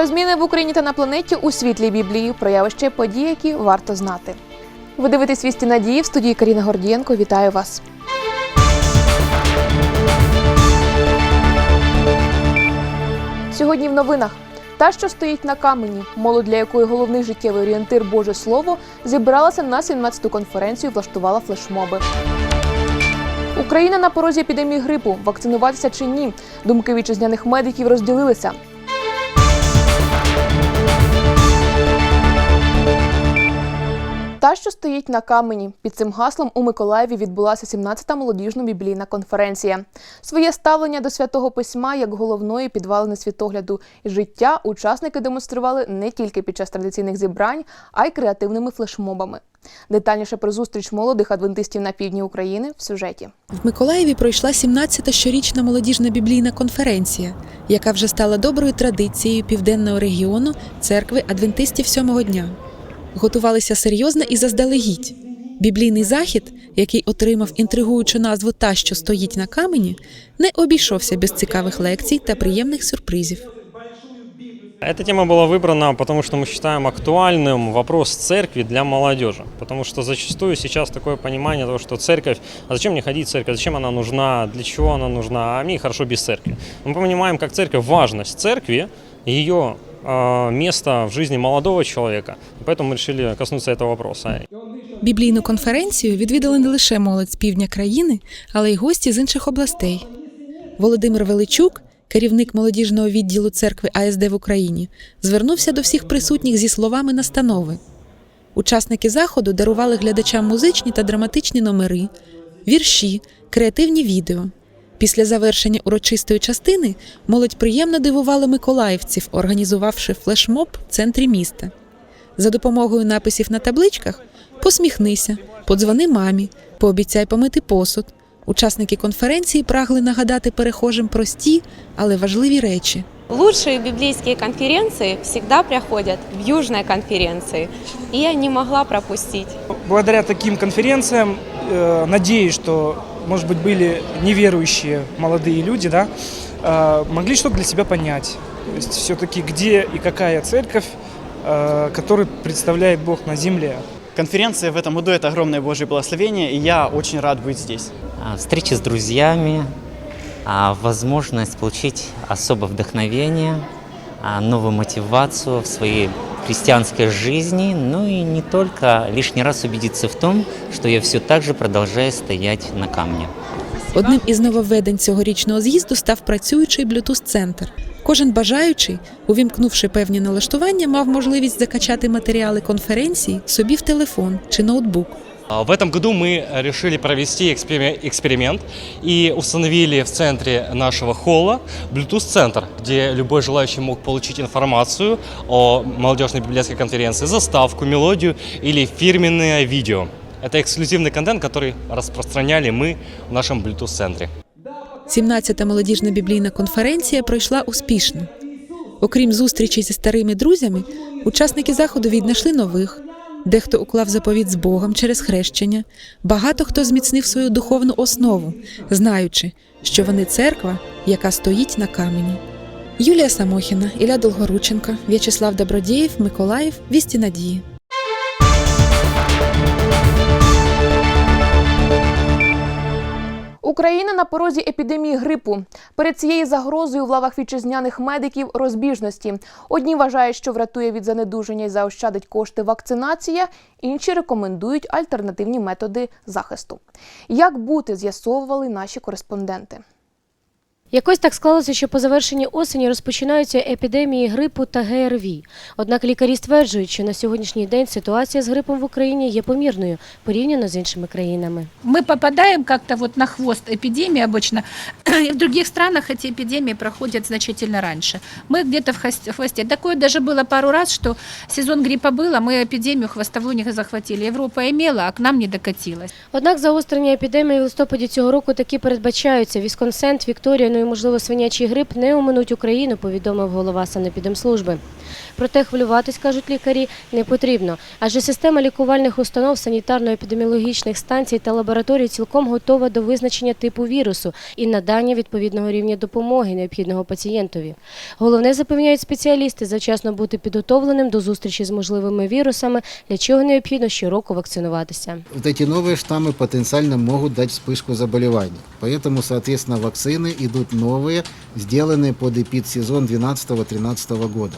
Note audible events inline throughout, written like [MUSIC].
Про зміни в Україні та на планеті у світлі Біблії, про явища і події, які варто знати. Ви дивитесь вісті надії в студії Каріна Гордієнко. Вітаю вас. Сьогодні в новинах. Та, що стоїть на камені, молодь для якої головний життєвий орієнтир Боже Слово, зібралася на 17-ту конференцію, влаштувала флешмоби. Україна на порозі епідемії грипу. Вакцинуватися чи ні? Думки вітчизняних медиків розділилися. Та, що стоїть на камені, під цим гаслом у Миколаєві відбулася 17-та молодіжна біблійна конференція. Своє ставлення до святого письма як головної підвалини світогляду і життя учасники демонстрували не тільки під час традиційних зібрань, а й креативними флешмобами. Детальніше про зустріч молодих адвентистів на півдні України в сюжеті. В Миколаєві пройшла 17-та щорічна молодіжна біблійна конференція, яка вже стала доброю традицією південного регіону церкви адвентистів сьомого дня Готувалися серйозно і заздалегідь. Біблійний захід, який отримав інтригуючу назву Та, що стоїть на камені, не обійшовся без цікавих лекцій та приємних сюрпризів. Эта тема была выбрана, потому что мы считаем актуальным вопрос церкви для молодежи. Потому что зачастую сейчас такое понимание того, что церковь, а зачем мне ходить в церковь, зачем она нужна, для чего она нужна, а мне хорошо без церкви. Мы понимаем, как церковь, важность церкви, ее э, место в жизни молодого человека. И поэтому мы решили коснуться этого вопроса. Біблійну конференцію відвідали не лише молодь з півдня країни, але й гості з інших областей. Володимир Величук, керівник молодіжного відділу церкви АСД в Україні, звернувся до всіх присутніх зі словами настанови. Учасники заходу дарували глядачам музичні та драматичні номери, вірші, креативні відео. Після завершення урочистої частини молодь приємно дивувала миколаївців, організувавши флешмоб в центрі міста. За допомогою написів на табличках посміхнися, подзвони мамі, пообіцяй помити посуд. Учасники конференції прагли нагадати перехожим прості, але важливі речі. Лучшие библейские конференции всегда проходят в Южной конференции, и я не могла пропустить. Благодаря таким конференциям, э, надеюсь, что, может быть, были неверующие молодые люди, да, э, могли что-то для себя понять. То есть все-таки где и какая церковь, э, которую представляет Бог на земле. Конференция в этом году – это огромное Божье благословение, и я очень рад быть здесь. А, встречи с друзьями, а, возможность получить особое вдохновение, а, новую мотивацию в своей христианской жизни, ну и не только лишний раз убедиться в том, что я все так же продолжаю стоять на камне. Одним із нововведень цьогорічного з'їзду став працюючий Bluetooth-центр. Кожен бажаючий, увімкнувши певні налаштування, мав можливість закачати матеріали конференції собі в телефон чи ноутбук. А, В этом году мы решили провести экспериме- эксперимент и установили в центре нашего холла Bluetooth-центр, где любой желающий мог получить информацию о молодежной библейской конференции, заставку, мелодию или фирменное видео. Это эксклюзивный контент, который распространяли мы в нашем Bluetooth-центре. 17-та молодіжна біблійна конференція пройшла успішно. Окрім зустрічі зі старими друзями, учасники заходу віднайшли нових. Дехто уклав заповіт з Богом через хрещення, багато хто зміцнив свою духовну основу, знаючи, що вони церква, яка стоїть на камені. Юлія Самохіна, Ілля Долгорученко, В'ячеслав Добродієв, Миколаїв, Вісті Надії. Україна на порозі епідемії грипу. Перед цією загрозою в лавах вітчизняних медиків розбіжності. Одні вважають, що врятує від занедуження і заощадить кошти вакцинація, інші рекомендують альтернативні методи захисту. Як бути, з'ясовували наші кореспонденти. Якось так склалося, що по завершенні осені розпочинаються епідемії грипу та ГРВІ. Однак лікарі стверджують, що на сьогоднішній день ситуація з грипом в Україні є помірною порівняно з іншими країнами. Мы попадаем как-то вот на хвост эпидемии обычно, [CLEARS THROAT] и в других странах эти эпидемии проходят значительно раньше. Мы где-то в хвосте- хвосте. Такое даже было пару раз, что сезон гриппа был, а мы эпидемию хвостовую не захватили. Европа имела, а к нам не докатилась. Однак загострення епідемії в листопаді цього року таки передбачаються. Вісконсент, Вікторія, коронавірусний і, можливо, свинячий грип не оминуть Україну, повідомив голова санепідемслужби. Проте хвилюватись, кажуть лікарі, не потрібно, адже система лікувальних установ, санітарно-епідеміологічних станцій та лабораторій цілком готова до визначення типу вірусу і надання відповідного рівня допомоги необхідного пацієнтові. Головне запевняють спеціалісти завчасно бути підготовленим до зустрічі з можливими вірусами, для чого необхідно щороку вакцинуватися. вот эти новые штаммы потенциально могут дать вспышку заболевания. Поэтому, соответственно, вакцины идут новые, сделанные под эпидсезон 12-13 года.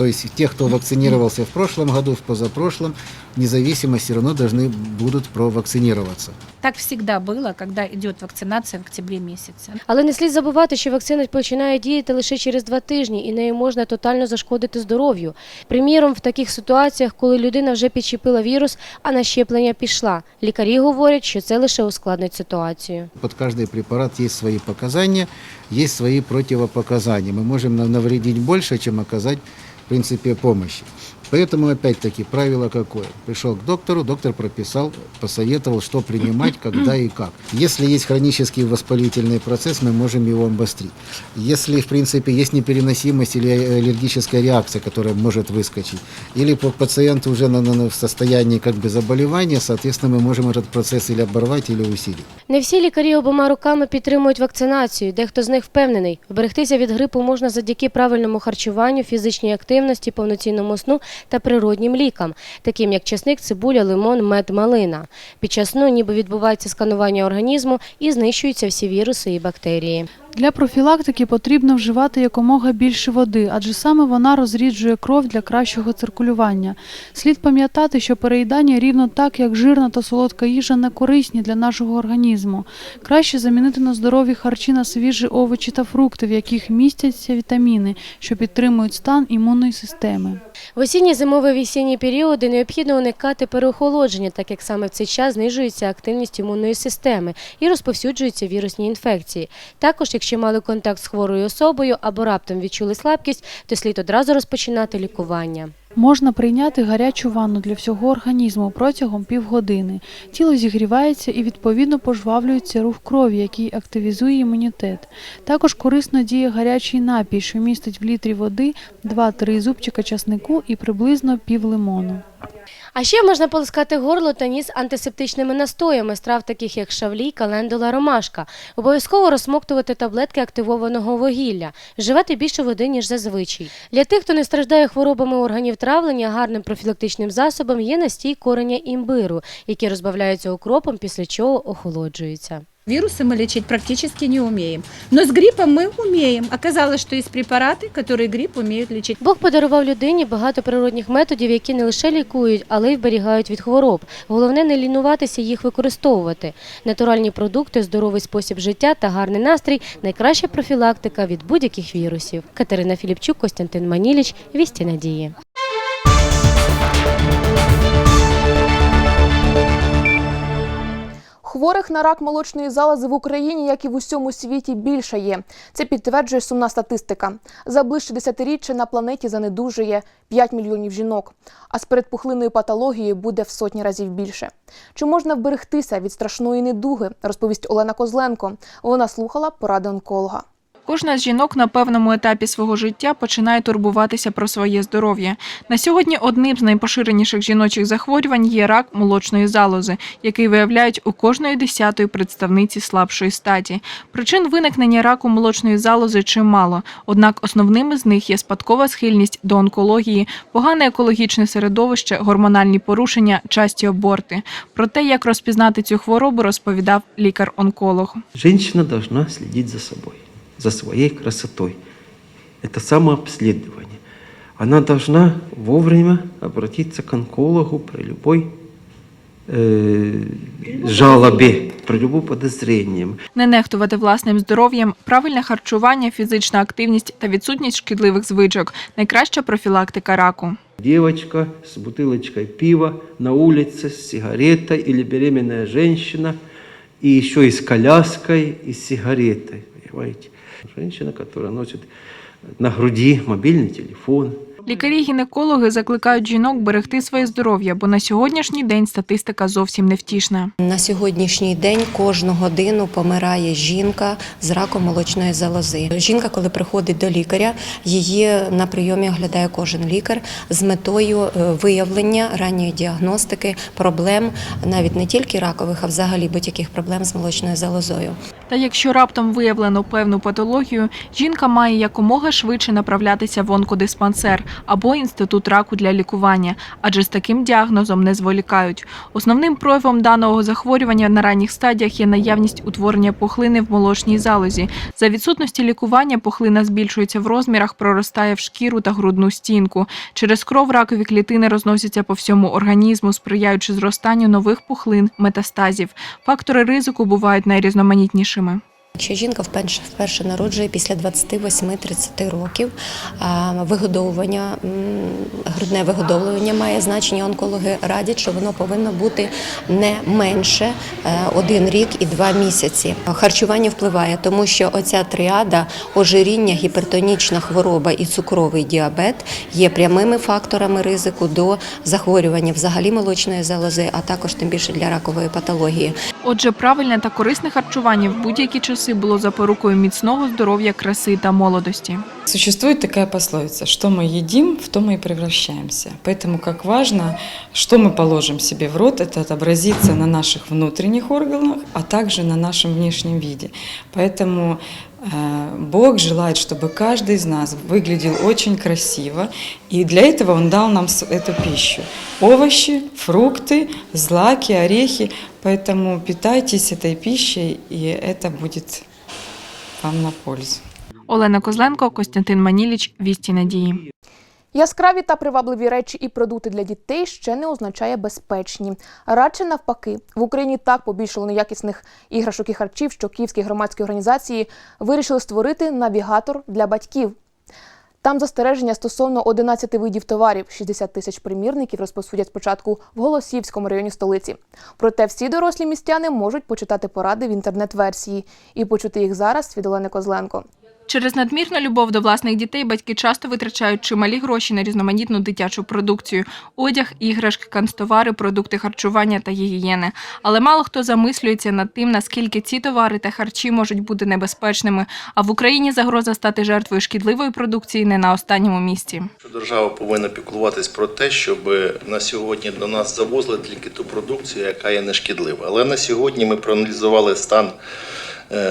То есть те, кто вакцинировался в прошлом году, в позапрошлом, независимо все равно должны будут провакцинироваться. Так всегда было, когда идет вакцинация в октябре месяце. Але не слід забувати, що вакцина починає діяти лише через два тижні, і нею можна тотально зашкодити здоров'ю. Приміром, в таких ситуаціях, коли людина вже підчепила вірус, а на щеплення пішла. Лікарі говорять, що це лише ускладнить ситуацію. Под каждый препарат есть свои показания, есть свои противопоказания. Мы можем нам навредить больше, чем оказать, в принципе, помощи. Поэтому, опять-таки, правило какое? Пришел к доктору, доктор прописал, посоветовал, что принимать, когда и как. Если есть хронический воспалительный процесс, мы можем его обострить. Если, в принципе, есть непереносимость или аллергическая реакция, которая может выскочить, или по- пациент уже на, на- в состоянии как бы заболевания, соответственно, мы можем этот процесс или оборвать, или усилить. Не всі лікарі обома руками підтримують вакцинацію. Дехто з них впевнений, вберегтися від грипу можна завдяки правильному харчуванню, фізичній активності, повноцінному сну та природнім лікам, таким як чесник, цибуля, лимон, мед, малина. Під час сну ніби відбувається сканування організму і знищуються всі віруси і бактерії. Для профілактики потрібно вживати якомога більше води, адже саме вона розріджує кров для кращого циркулювання. Слід пам'ятати, що переїдання рівно так, як жирна та солодка їжа не корисні для нашого організму. Краще замінити на здорові харчі на свіжі овочі та фрукти, в яких містяться вітаміни, що підтримують стан імунної системи. В осінні зимові весінні періоди необхідно уникати переохолодження, так як саме в цей час знижується активність імунної системи і розповсюджуються вірусні інфекції. Також, якщо мали контакт з хворою особою або раптом відчули слабкість, то слід одразу розпочинати лікування. Можна прийняти гарячу ванну для всього організму протягом півгодини. Тіло зігрівається і відповідно пожвавлюється рух крові, який активізує імунітет. Також корисно діє гарячий напій, що містить в літрі води 2-3 зубчика часнику і приблизно пів лимону. А ще можна полоскати горло та ніс антисептичними настоями страв, таких як шавлій, календула, ромашка. Обов'язково розсмоктувати таблетки активованого вугілля, вживати більше води, ніж зазвичай. Для тих, хто не страждає хворобами органів травлення, гарним профілактичним засобом є настій кореня імбиру, який розбавляється укропом, після чого охолоджується. Вирусы мы лечить практически не умеем. Но с гриппом мы умеем. Оказалось, что есть препараты, которые грипп умеют лечить. Бог подарував людині багато природних методів, які не лише лікують, але й вберігають від хвороб. Головне не лінуватися їх використовувати. Натуральні продукти, здоровий спосіб життя та гарний настрій найкраща профілактика від будь-яких вірусів. Катерина Філіпчук, Костянтин Маніліч, Вісті Надії. Хворих на рак молочної залози в Україні, як і в усьому світі, більше є. Це підтверджує сумна статистика. За ближче десятиріччя на планеті занедужує 5 мільйонів жінок, а з передпухлиною патологією буде в сотні разів більше. Чи можна вберегтися від страшної недуги, розповість Олена Козленко. Вона слухала поради онколога. Кожна з жінок на певному етапі свого життя починає турбуватися про своє здоров'я. На сьогодні одним з найпоширеніших жіночих захворювань є рак молочної залози, який виявляють у кожної десятої представниці слабшої статі. Причин виникнення раку молочної залози чимало, однак основними з них є спадкова схильність до онкології, погане екологічне середовище, гормональні порушення, часті аборти. Про те, як розпізнати цю хворобу, розповідав лікар-онколог. Женщина должна следить за собой, за своей красотой. Это самообследование. Она должна вовремя обратиться к онкологу при любой э, жалобе, при любом подозрении. Не нехтувати власним здоров'ям, правильне харчування, фізична активність та відсутність шкідливих звичок найкраща профілактика раку. Девочка с бутылочкой пива на улице, с сигаретой или беременная женщина, и еще и с коляской, и с сигаретой, понимаете? Женщина, которая носит на груди мобильный телефон. Лікарі-гінекологи закликають жінок берегти своє здоров'я, бо на сьогоднішній день статистика зовсім невтішна. На сьогоднішній день кожну годину помирає жінка з раком молочної залози. Жінка, коли приходить до лікаря, її на прийомі оглядає кожен лікар з метою е, виявлення ранньої діагностики проблем навіть не тільки ракових, а взагалі будь-яких проблем з молочною залозою. Та якщо раптом виявлено певну патологію, жінка має якомога швидше направлятися в онкодиспансер або інститут раку для лікування, адже з таким діагнозом не зволікають. Основним проявом даного захворювання на ранніх стадіях є наявність утворення пухлини в молочній залозі. За відсутності лікування пухлина збільшується в розмірах, проростає в шкіру та грудну стінку. Через кров ракові клітини розносяться по всьому організму, сприяючи зростанню нових пухлин, метастазів. Фактори ризику бувають найрізноманітнішими. Якщо жінка вперше, вперше народжує після 28-30 років, вигодовування, грудне вигодовлювання має значення. Онкологи радять, що воно повинно бути не менше е, один рік і два місяці. Харчування впливає, тому що оця тріада ожиріння, гіпертонічна хвороба і цукровий діабет є прямими факторами ризику до захворювання взагалі молочної залози, а також тим більше для ракової патології. Отже, правильне та корисне харчування в будь-які часи було запорукою міцного здоров'я, краси та молодості. Существует такая пословица, что мы едим, в то мы и превращаемся. Поэтому как важно, что мы положим себе в рот, это отобразится на наших внутренних органах, а также на нашем внешнем виде. Поэтому э, Бог желает, чтобы каждый из нас выглядел очень красиво, и для этого Он дал нам с- эту пищу. Овощи, фрукты, злаки, орехи. Поэтому питайтесь этой пищей, и это будет вам на пользу. Олена Козленко, Костянтин Маніліч, Вісті Надії. Яскраві та привабливі речі і продукти для дітей ще не означає безпечні. Радше навпаки, в Україні так побільшало неякісних іграшок і харчів, що київські громадські організації вирішили створити навігатор для батьків. Там застереження стосовно 11 видів товарів, 60 тисяч примірників розповсюдять спочатку в Голосіївському районі столиці. Проте всі дорослі містяни можуть почитати поради в інтернет-версії і почути їх зараз від Олени Козленко. Через надмірну любов до власних дітей батьки часто витрачають чималі гроші на різноманітну дитячу продукцію: одяг, іграшки, канцтовари, продукти харчування та гігієни. Але мало хто замислюється над тим, наскільки ці товари та харчі можуть бути небезпечними. А в Україні загроза стати жертвою шкідливої продукції не на останньому місці. Держава повинна піклуватись про те, щоб на сьогодні до нас завозили тільки ту продукцію, яка є нешкідлива. Але на сьогодні ми проаналізували стан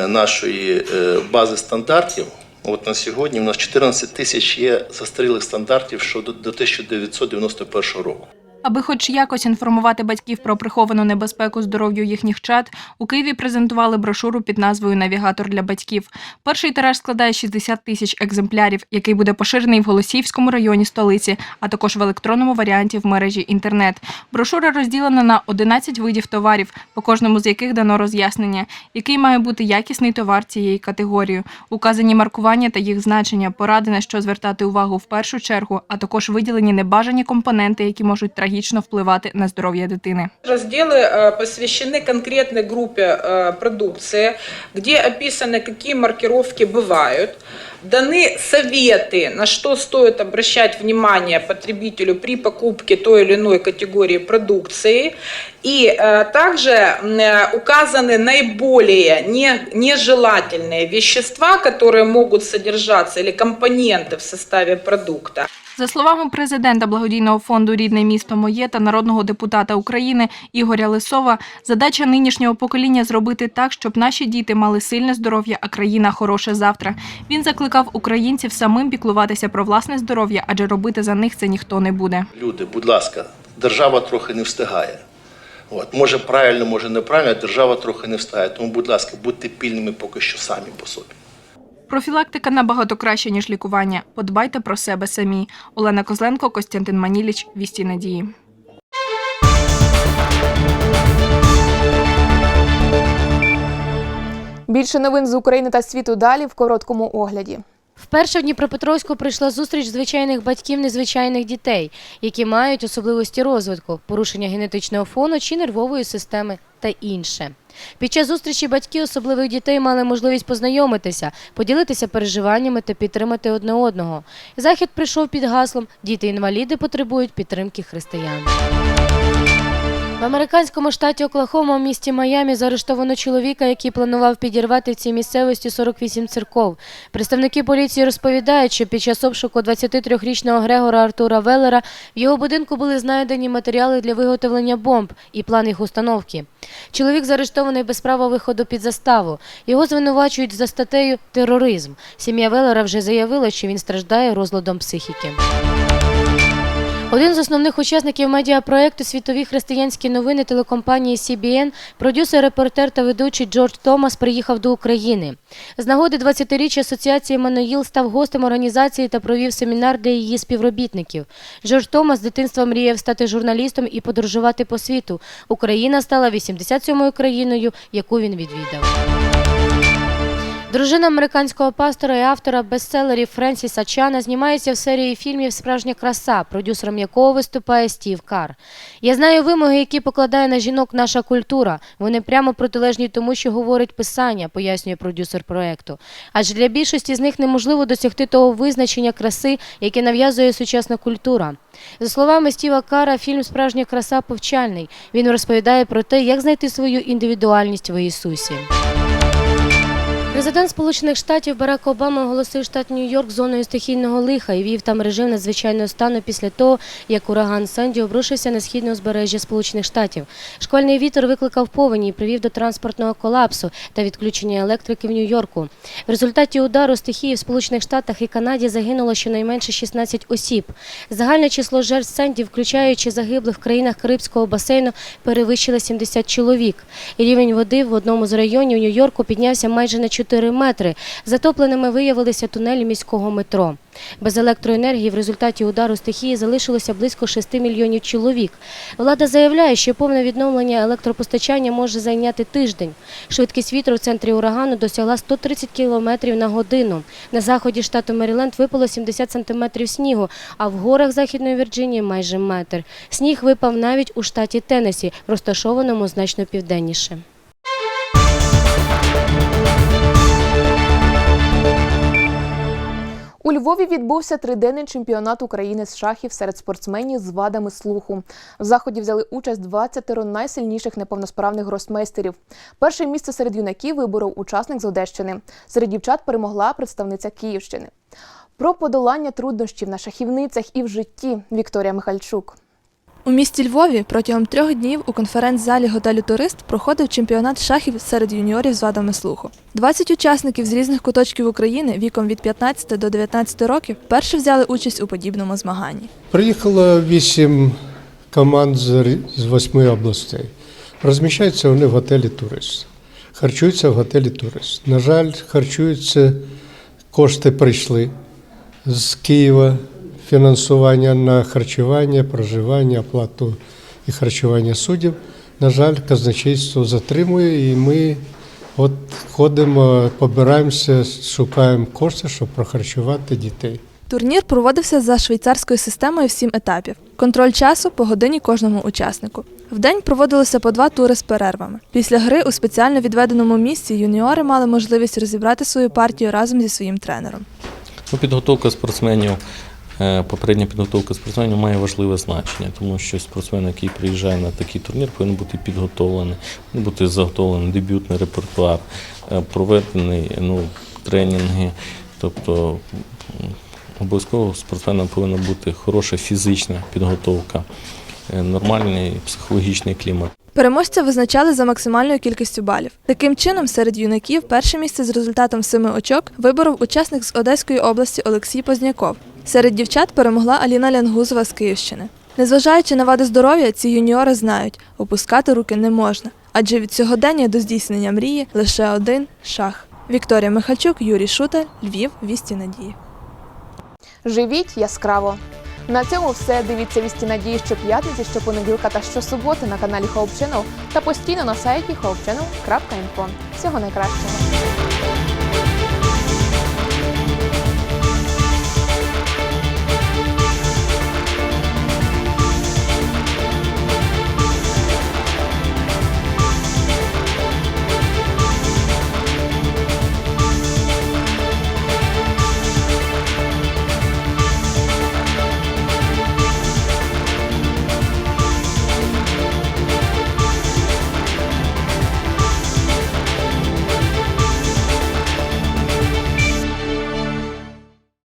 нашої е, бази стандартів. От на сьогодні у нас 14 тисяч є застарілих стандартів щодо до 1991 року. Аби хоч якось інформувати батьків про приховану небезпеку здоров'ю їхніх чад, у Києві презентували брошуру під назвою Навігатор для батьків. Перший тираж складає 60 тисяч екземплярів, який буде поширений в Голосіївському районі столиці, а також в електронному варіанті в мережі інтернет. Брошура розділена на 11 видів товарів, по кожному з яких дано роз'яснення, який має бути якісний товар цієї категорії, указані маркування та їх значення, поради на що звертати увагу в першу чергу, а також виділені небажані компоненти, які можуть трагічно впливати на здоров'я дитини. Разделы э, посвящены конкретной группе э, продукции, где описаны, какие маркировки бывают. Даны советы, на что стоит обращать внимание потребителю при покупке той или иной категории продукции. И э, также м, э, указаны наиболее не, нежелательные вещества, которые могут содержаться, или компоненты в составе продукта. За словами президента благодійного фонду Рідне місто моє та народного депутата України Ігоря Лисова, задача нинішнього покоління зробити так, щоб наші діти мали сильне здоров'я, а країна хороше завтра. Він закликав українців самим піклуватися про власне здоров'я, адже робити за них це ніхто не буде. Люди, будь ласка, держава трохи не встигає. От, може правильно, може неправильно, держава трохи не встигає. Тому, будь ласка, будьте пільними поки що самі по собі. Профілактика набагато краще ніж лікування. Подбайте про себе самі. Олена Козленко, Костянтин Маніліч, Вісті Надії. Більше новин з України та світу далі в короткому огляді. Вперше в Дніпропетровську прийшла зустріч звичайних батьків незвичайних дітей, які мають особливості розвитку, порушення генетичного фону чи нервової системи та інше. Під час зустрічі батьки особливих дітей мали можливість познайомитися, поділитися переживаннями та підтримати одне одного. Захід прийшов під гаслом Діти-інваліди потребують підтримки християн. Американському штаті Оклахома в місті Майамі заарештовано чоловіка, який планував підірвати в цій місцевості 48 церков. Представники поліції розповідають, що під час обшуку 23-річного Грегора Артура Веллера в його будинку були знайдені матеріали для виготовлення бомб і план їх установки. Чоловік заарештований без права виходу під заставу. Його звинувачують за статтею тероризм. Сім'я Веллера вже заявила, що він страждає розладом психіки. Один з основних учасників медіапроекту Світові християнські новини телекомпанії CBN, продюсер, репортер та ведучий Джордж Томас приїхав до України. З нагоди 20-річчя асоціації Маноїл став гостем організації та провів семінар для її співробітників. Джордж Томас з дитинства мріяв стати журналістом і подорожувати по світу. Україна стала 87-ю країною, яку він відвідав. Дружина американського пастора і автора бестселерів Френсіса Чана знімається в серії фільмів Справжня краса, продюсером якого виступає Стів Кар. Я знаю вимоги, які покладає на жінок наша культура. Вони прямо протилежні тому, що говорить писання, пояснює продюсер проекту. Адже для більшості з них неможливо досягти того визначення краси, яке нав'язує сучасна культура. За словами Стіва Кара, фільм Справжня краса повчальний. Він розповідає про те, як знайти свою індивідуальність в Ісусі. Президент Сполучених Штатів Барак Обама оголосив штат Нью-Йорк зоною стихійного лиха і вів там режим надзвичайного стану після того, як ураган Санді обрушився на східне узбережжя Сполучених Штатів. Шквальний вітер викликав повені і привів до транспортного колапсу та відключення електрики в Нью-Йорку. В результаті удару стихії в Сполучених Штатах і Канаді загинуло щонайменше 16 осіб. Загальне число жертв Санді, включаючи загиблих в країнах Карибського басейну, перевищило 70 чоловік. Рівень води в одному з районів Нью-Йорку піднявся майже на 4 метри. Затопленими виявилися тунелі міського метро. Без електроенергії в результаті удару стихії залишилося близько 6 мільйонів чоловік. Влада заявляє, що повне відновлення електропостачання може зайняти тиждень. Швидкість вітру в центрі урагану досягла 130 км на годину. На заході штату Меріленд випало 70 сантиметрів снігу, а в горах Західної Вірджинії майже метр. Сніг випав навіть у штаті Теннессі, розташованому значно південніше. У Львові відбувся триденний чемпіонат України з шахів серед спортсменів з вадами слуху. В заході взяли участь 20 найсильніших неповносправних гросмейстерів. Перше місце серед юнаків виборов учасник з Одещини. Серед дівчат перемогла представниця Київщини. Про подолання труднощів на шахівницях і в житті Вікторія Михальчук. У місті Львові протягом трьох днів у конференц-залі готелю Турист проходив чемпіонат шахів серед юніорів з вадами слуху. 20 учасників з різних куточків України віком від 15 до 19 років перше взяли участь у подібному змаганні. Приїхало вісім команд з восьми областей. Розміщаються вони в готелі Турист. Харчуються в готелі Турист. На жаль, харчуються, кошти прийшли з Києва, фінансування на харчування, проживання, оплату і харчування суддів. На жаль, казначейство затримує, і ми от ходимо, побираємося, шукаємо кошти, щоб прохарчувати дітей. Турнір проводився за швейцарською системою в сім етапів. Контроль часу по годині кожному учаснику. В день проводилося по два тури з перервами. Після гри у спеціально відведеному місці юніори мали можливість розібрати свою партію разом зі своїм тренером. Ну, підготовка спортсменів, попередня підготовка спортсменів має важливе значення, тому що спортсмен, який приїжджає на такий турнір, повинен бути підготовлений, повинен бути заготовлений дебютний репертуар, е, проведений ну, тренінги. Тобто обов'язково спортсмена повинна бути хороша фізична підготовка, е, нормальний психологічний клімат. Переможця визначали за максимальною кількістю балів. Таким чином, серед юнаків перше місце з результатом семи очок виборов учасник з Одеської області Олексій Позняков. Серед дівчат перемогла Аліна Лянгузова з Київщини. Незважаючи на вади здоров'я, ці юніори знають, опускати руки не можна, адже від сьогодення до здійснення мрії лише один шах. Вікторія Михальчук, Юрій Шуте, Львів, Вісті Надії. Живіть яскраво. На цьому все. Дивіться вісті надії щоп'ятниці, щопонеділка та щосуботи на каналі Hope Channel та постійно на сайті hopechannel.info. Всього найкращого.